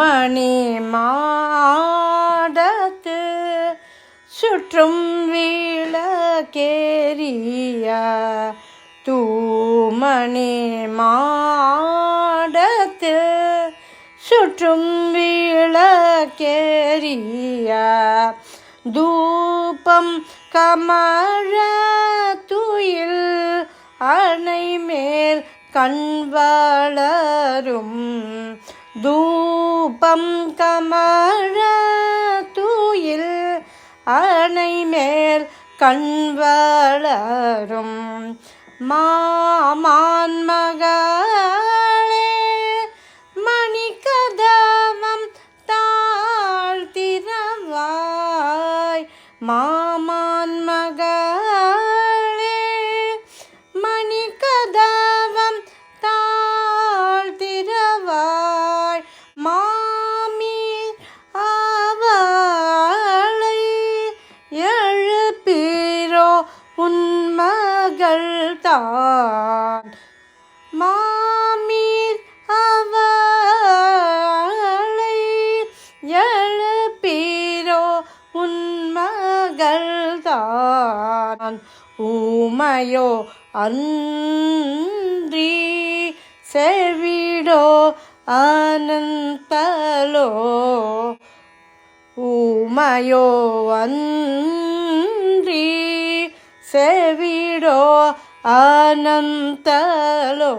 மணி மாடத்து சுற்றும் வீழக்கேரிய தூமணி மாடத்து சுற்றும் வீழக்கேரிய தூபம் கமழ துயில் அணை மேல் கண் வளரும். தூபம் கமழ தூயில் அணை மேல் கண்வளரும் மாமான் மகளே தான். மாமீர் அவளை எழுப்பீரோ உன் தான் ஊமையோ அன்றி செவிடோ ஆனந்தலோ ஊமையோ அன்றி செவிடோ அனந்தலோ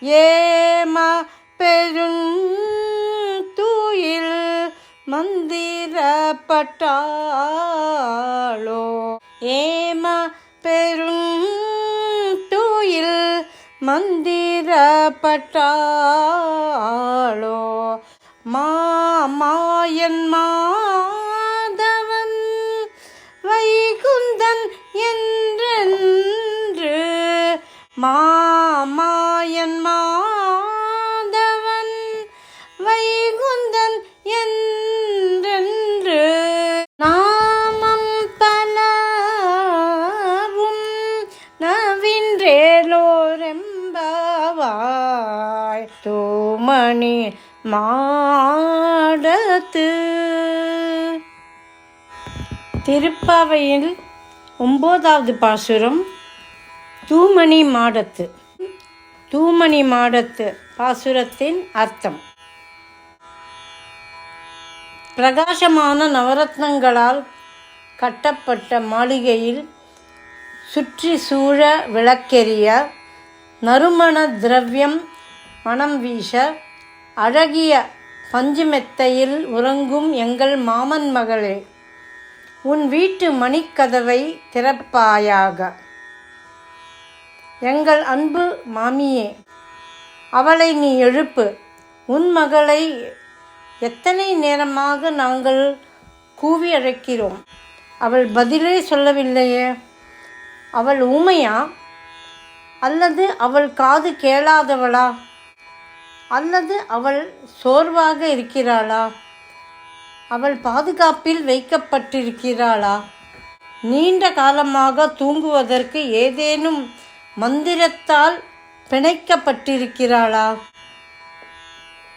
ஏம பெருந்துயில் மந்திரப்பட்டாளோ? ஏம பெருந்துயில் மந்திரப்பட்டாளோ? மாமாயன் மாதவன் மாமாயன் மாதவன் வைகுந்தன் என்றென்று நாமம் பலவும் நவின்றேலோரெம்பவாய் தூமணி மாடத்து. திருப்பாவையில் ஒம்போதாவது பாசுரம் தூமணி மாடத்து. தூமணி மாடத்து பாசுரத்தின் அர்த்தம். பிரகாசமான நவரத்னங்களால் கட்டப்பட்ட மாளிகையில் சுற்றி சூழ விளக்கெறிய நறுமண திரவியம் மனம் வீச அழகிய பஞ்சுமெத்தையில் உறங்கும் எங்கள் மாமன் மகளே உன் வீட்டு மணிக்கதவை திறப்பாயாக. எங்கள் அன்பு மாமியே அவளை நீ எழுப்பு. உன் மகளை எத்தனை நேரமாக நாங்கள் கூவி அழைக்கிறோம்? அவள் பதிலே சொல்லவில்லையே. அவள் ஊமையா? அல்லது அவள் காது கேளாதவளா? அல்லது அவள் சோர்வாக இருக்கிறாளா? அவள் பாதுகாப்பில் வைக்கப்பட்டிருக்கிறாளா? நீண்ட காலமாக தூங்குவதற்கு ஏதேனும் மந்திரத்தால் பிணைக்கப்பட்டிருக்கிறாளா?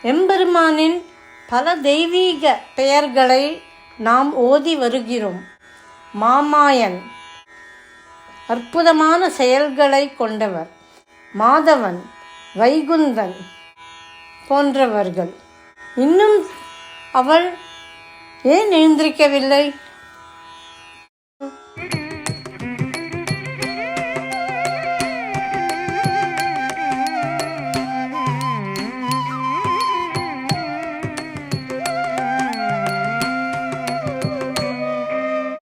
எம்பெருமானின் பல தெய்வீக பெயர்களை நாம் ஓதி வருகிறோம். மாமாயன் அற்புதமான செயல்களை கொண்டவர். மாதவன் வைகுந்தன் போன்றவர்கள். இன்னும் அவள் ஏன் எழுந்திருக்கவில்லை?